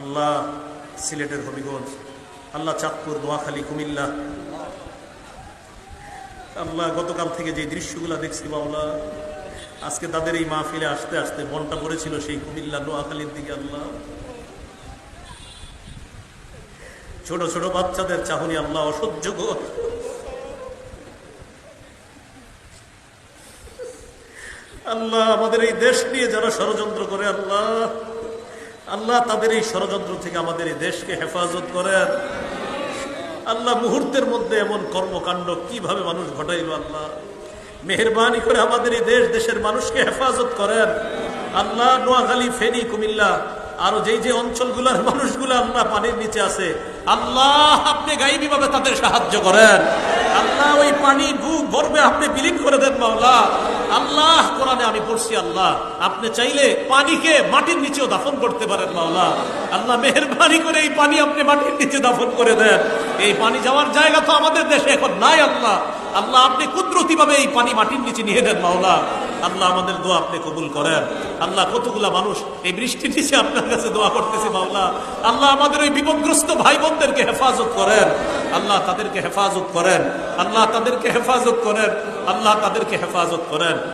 আল্লাহ, সিলেটের হবিগঞ্জ। আল্লাহ চাঁদপুর, নোয়াখালী, কুমিল্লা। আল্লাহ, গতকাল থেকে যে দৃশ্যগুলো দেখছি বাউলা আজকে তাদের এই মাহফিলে আসতে আসতে মনটা পড়েছিল সেই কুমিল্লা, নোয়াখালীর দিকে আল্লাহ। ছোট ছোট বাচ্চাদের চাহনি আল্লাহ অসহ্য আল্লাহ, আমাদের এই দেশ নিয়ে যারা ষড়যন্ত্র করে আল্লাহ আল্লাহ তাদের এই ষড়যন্ত্র থেকে আমাদের এই দেশকে হেফাজত করেন। আল্লাহ মুহূর্তের মধ্যে এমন কর্মকাণ্ড কীভাবে মানুষ ঘটাইল আল্লাহ? মেহরবানি করে আমাদের এই দেশ দেশের মানুষকে হেফাজত করেন। আল্লাহ নোয়াখালী, ফেনী, কুমিল্লা, আরও যেই যে অঞ্চলগুলোর মানুষগুলো আল্লাহ পানির নিচে আছে, আল্লাহ আপনি গাইবিভাবে তাদের সাহায্য করেন। পানি বুক গর্বে আপনি বিলীন করে দেন, মাওলা। আল্লাহ কোরআনে আমি পড়ছি, আল্লাহ। আপনি চাইলে পানিকে মাটির নিচেও দাফন করতে পারেন, মাওলা। আল্লাহ মেহরবানি করে এই পানি আপনি মাটির নিচে দাফন করে দেন। এই পানি যাওয়ার জায়গা তো আমাদের দেশে এখন নাই, আল্লাহ। আল্লাহ আপনি কুদরতি ভাবে এই পানি মাটির নিচে নিয়ে দেন মাওলা। আল্লাহ আমাদের দোয়া আপনি কবুল করেন। আল্লাহ কতগুলা মানুষ এই বৃষ্টির নিচে আপনার কাছে দোয়া করতেছে, মাওলা। আল্লাহ আমাদের ওই বিপদগ্রস্ত ভাই বোনদেরকে হেফাজত করেন। আল্লাহ তাদেরকে হেফাজত করেন। আল্লাহ তাদেরকে হেফাজত করেন। আল্লাহ তাদেরকে হেফাজত করেন।